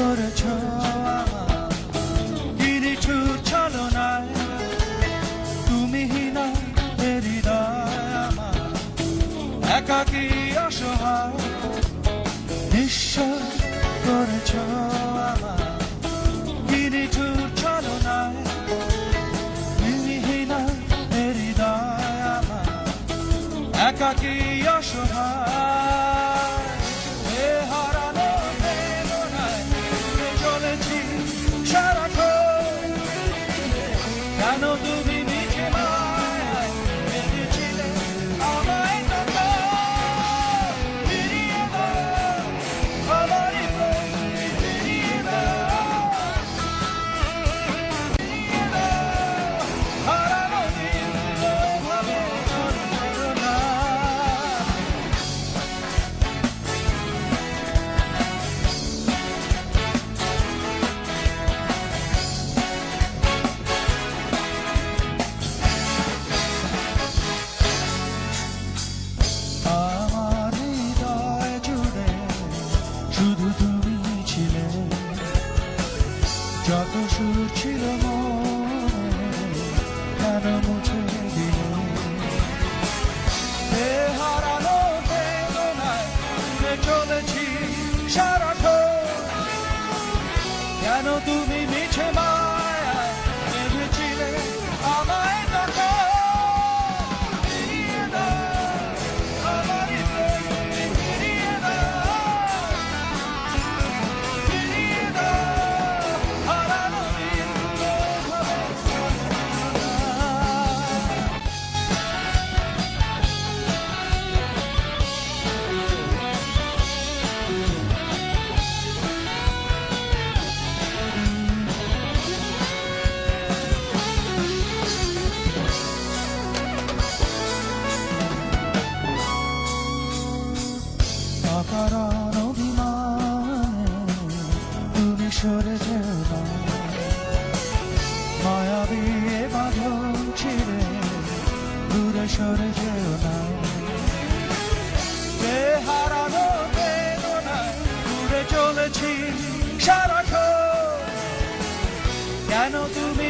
করেছ কিছু চলো না, তুমি হিনা হৃদয় আমার একাকি অসহায় বিশ্ব করেছ আমার কিছু চলো না, তুমি হিনা হৃদয় আমার একাকি অসহায় শুধু তুমি ছিলে যত সুর ছিল কেন মুছে দিলে? হারানো চলেছি সারাক্ষণ কেন তুমি সরে যেও না মায়াবী এ বাঁধন ছিঁড়ে দূরে সরে যেও না। হারানো বেদনায় ঘুরে চলেছি সারা কেন তুমি